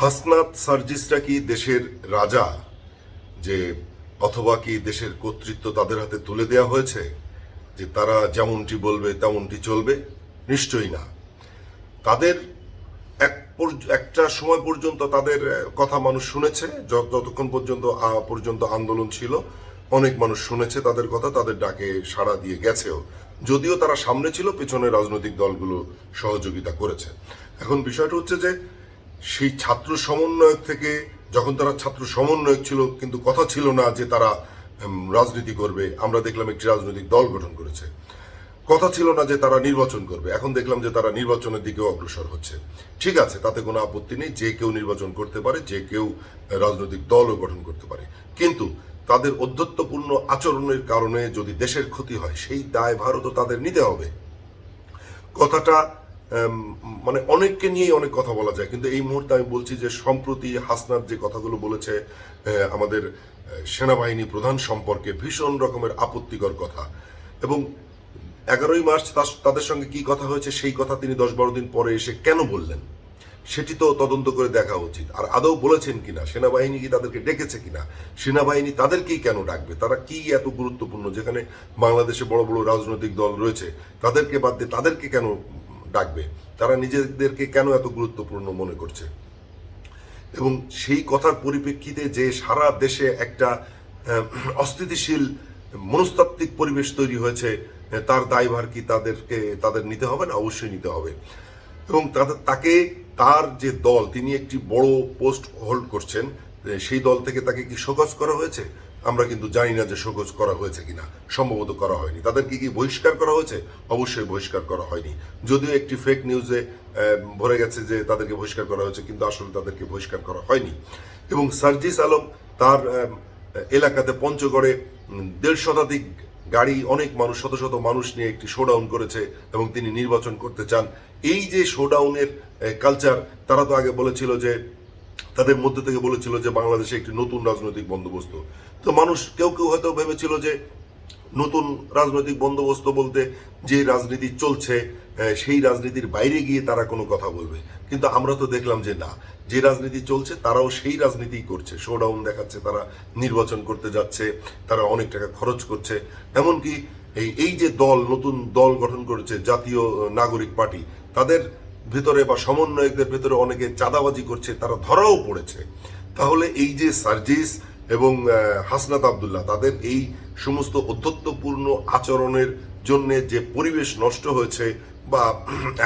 হাসনাত সার্জিসরা কি দেশের রাজা, যে অথবা কি দেশের কর্তৃত্ব তাদের হাতে তুলে দেওয়া হয়েছে, যে তারা যেমনটি বলবে তেমনটি চলবে? নিশ্চয়ই না। তাদের এক একটা সময় পর্যন্ত তাদের কথা মানুষ শুনেছে যতক্ষণ পর্যন্ত পর্যন্ত আন্দোলন ছিল, অনেক মানুষ শুনেছে তাদের কথা, তাদের ডাকে সাড়া দিয়ে গেছেও। যদিও তারা সামনে ছিল, পেছনে রাজনৈতিক দলগুলো সহযোগিতা করেছে। এখন বিষয়টা হচ্ছে যে সেই ছাত্র সমন্বয়ক থেকে যখন তারা ছাত্র সমন্বয়ক ছিল, কিন্তু কথা ছিল না যে তারা রাজনীতি করবে। আমরা দেখলাম একটি রাজনৈতিক দল গঠন করেছে। কথা ছিল না যে তারা নির্বাচন করবে। এখন দেখলাম যে তারা নির্বাচনের দিকেও অগ্রসর হচ্ছে। ঠিক আছে, তাতে কোনো আপত্তি নেই। যে কেউ নির্বাচন করতে পারে, যে কেউ রাজনৈতিক দলও গঠন করতে পারে। কিন্তু তাদের অধ্যত্বপূর্ণ আচরণের কারণে যদি দেশের ক্ষতি হয়, সেই দায় ভারতও তাদের নিতে হবে। কথাটা মানে অনেককে নিয়েই অনেক কথা বলা যায়। কিন্তু এই মুহূর্তে আমি বলছি যে, সম্প্রতি হাসনাত যে কথাগুলো বলেছে আমাদের সেনাবাহিনী প্রধান সম্পর্কে ভীষণ রকমের আপত্তিকর কথা। এবং এগারোই মার্চ তাদের সঙ্গে কি কথা হয়েছে, সেই কথা তিনি দশ বারো দিন পরে এসে কেন বললেন? সেটি তো তদন্ত করে দেখা উচিত। আর আদৌ বলেছেন কিনা, সেনাবাহিনী কি তাদেরকে ডেকেছে কিনা, সেনাবাহিনী তাদেরকেই কেন ডাকবে, তারা কি এত গুরুত্বপূর্ণ, যেখানে বাংলাদেশে বড় বড় রাজনৈতিক দল রয়েছে, তাদেরকে বাদ দিয়ে তাদেরকে কেন ডাকবে। তারা নিজেদেরকে কেন এত গুরুত্বপূর্ণ মনে করছে? এবং সেই কথার পরিপ্রেক্ষিতে যে সারা দেশে একটা অস্থিতিশীল, মনস্তাত্ত্বিক পরিবেশ তৈরি হয়েছে, তার দায়ভার কি তাদেরকে, তাদের নিতে হবে না? অবশ্যই নিতে হবে। এবং তাদের, তাকে, তার যে দল, তিনি একটি বড় পোস্ট হোল্ড করছেন সেই দল থেকে তাকে কি শোকজ করা হয়েছে? আমরা কিন্তু জানি না যে শোকজ করা হয়েছে কিনা, সম্ভবত করা হয়নি। তাদেরকে কি বহিষ্কার করা হয়েছে? অবশ্যই বহিষ্কার করা হয়নি। যদিও একটি ফেক নিউজে ভরে গেছে যে তাদেরকে বহিষ্কার করা হয়েছে, কিন্তু আসলে তাদেরকে বহিষ্কার করা হয়নি। এবং সার্জিস আলম তার এলাকাতে পঞ্চগড়ে দেড় শতাধিক গাড়ি, অনেক মানুষ, শত শত মানুষ নিয়ে একটি শোডাউন করেছে এবং তিনি নির্বাচন করতে চান। এই যে শোডাউনের কালচার তারা তো আগে বলেছিল যে তাদের মধ্যে থেকে বলেছিল যে বাংলাদেশে একটি নতুন রাজনৈতিক বন্দোবস্ত। তো মানুষ কেউ কেউ হয়তো ভেবেছিল যে নতুন রাজনৈতিক বন্দোবস্ত বলতে যে রাজনীতি চলছে সেই রাজনীতির বাইরে গিয়ে তারা কোনো কথা বলবে। কিন্তু আমরা তো দেখলাম যে না, যে রাজনীতি চলছে তারাও সেই রাজনীতিই করছে। শোডাউন দেখাচ্ছে, তারা নির্বাচন করতে যাচ্ছে, তারা অনেক টাকা খরচ করছে। এমনকি এই এই যে দল, নতুন দল গঠন করেছে জাতীয় নাগরিক পার্টি, তাদের ভেতরে বা সমন্বয়কদের ভেতরে অনেকে চাঁদাবাজি করছে, তারা ধরাও পড়েছে। তাহলে এই যে সার্জিস এবং হাসনাত আবদুল্লাহ, তাদের এই সমস্ত অধ্যত্বপূর্ণ আচরণের জন্য যে পরিবেশ নষ্ট হয়েছে বা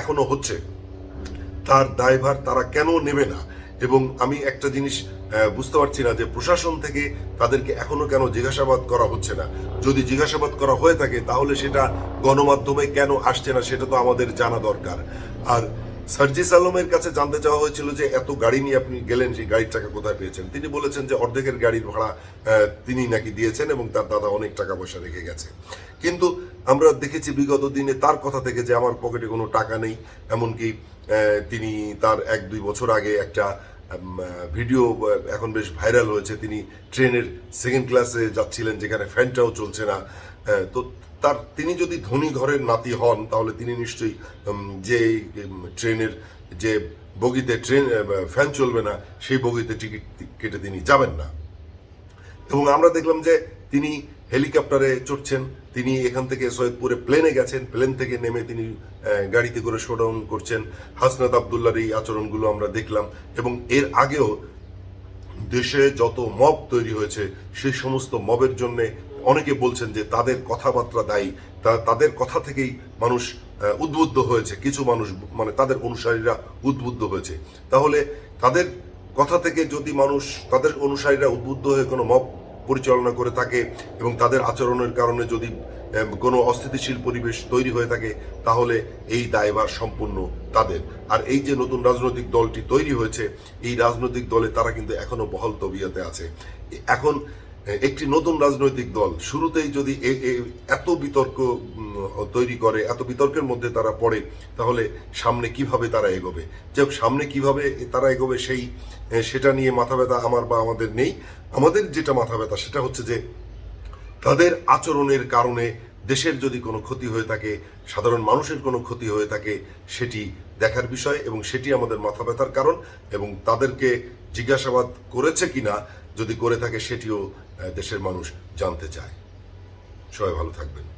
এখনও হচ্ছে, তার দায়ভার তারা কেন নেবে না? এবং আমি একটা জিনিস বুঝতে পারছি না যে প্রশাসন থেকে তাদেরকে এখনও কেন জিজ্ঞাসাবাদ করা হচ্ছে না? যদি জিজ্ঞাসাবাদ করা হয়ে থাকে, তাহলে সেটা গণমাধ্যমে কেন আসছে না, সেটা তো আমাদের জানা দরকার। আর সার্জিস আলমের কাছে জানতে চাওয়া হয়েছিল যে এত গাড়ি নিয়ে আপনি গেলেন, সেই গাড়ির টাকা কোথায় পেয়েছেন? তিনি বলেছেন যে অর্ধেকের গাড়ির ভাড়া তিনি নাকি দিয়েছেন এবং তার দাদা অনেক টাকা পয়সা রেখে গেছে। কিন্তু আমরা দেখেছি বিগত দিনে তার কথা থেকে যে আমার পকেটে কোনো টাকা নেই, এমনকি তিনি তার এক দুই বছর আগে একটা ভিডিও এখন বেশ ভাইরাল হয়েছে। তিনি ট্রেনের সেকেন্ড ক্লাসে যাচ্ছিলেন, যেখানে ফ্যানটাও চলছে না। আহ, তো তার তিনি যদি ধনী ঘরের নাতি হন তাহলে তিনি নিশ্চয়ই যে ট্রেনের যে বগিতে ট্রেন ফ্যান চলবে না সেই বগিতে টিকিট কেটে তিনি যাবেন না। এবং আমরা দেখলাম যে তিনি হেলিকপ্টারে চড়ছেন তিনি এখান থেকে সৈয়দপুরে প্লেনে গেছেন প্লেন থেকে নেমে তিনি গাড়িতে করে শোডাউন করছেন। হাসনাত আবদুল্লার এই আচরণগুলো আমরা দেখলাম এবং এর আগেও দেশে যত মব তৈরি হয়েছে সেই সমস্ত মবের জন্য অনেকে বলছেন যে তাদের কথাবার্তা দায়ী তাদের কথা থেকেই মানুষ উদ্বুদ্ধ হয়েছে, কিছু মানুষ মানে তাদের অনুসারীরা উদ্বুদ্ধ হয়েছে। তাহলে তাদের কথা থেকে যদি মানুষ, তাদের অনুসারীরা উদ্বুদ্ধ হয়ে কোনো মব পরিচালনা করে থাকে এবং তাদের আচরণের কারণে যদি কোনো অস্থিতিশীল পরিবেশ তৈরি হয়ে থাকে, তাহলে এই দায়ভার সম্পূর্ণ তাদের। আর এই যে নতুন রাজনৈতিক দলটি তৈরি হয়েছে, এই রাজনৈতিক দলে তারা কিন্তু এখনও বহল তবিয়াতে আছে। এখন একটি নতুন রাজনৈতিক দল শুরুতেই যদি এত বিতর্ক তৈরি করে, এত বিতর্কের মধ্যে তারা পড়ে, তাহলে সামনে কীভাবে তারা এগোবে? যাই সামনে কীভাবে তারা এগোবে সেই সেটা নিয়ে মাথা ব্যথা আমার বা আমাদের নেই। আমাদের যেটা মাথা ব্যথা সেটা হচ্ছে যে, তাদের আচরণের কারণে দেশের যদি কোনো ক্ষতি হয়ে থাকে, সাধারণ মানুষের কোনো ক্ষতি হয়ে থাকে, সেটি দেখার বিষয় এবং সেটি আমাদের মাথা ব্যথার কারণ এবং তাদেরকে জিজ্ঞাসাবাদ করেছে কিনা, যদি করে থাকে, সেটিও দেশের মানুষ জানতে চায়। সবাই ভালো থাকবেন।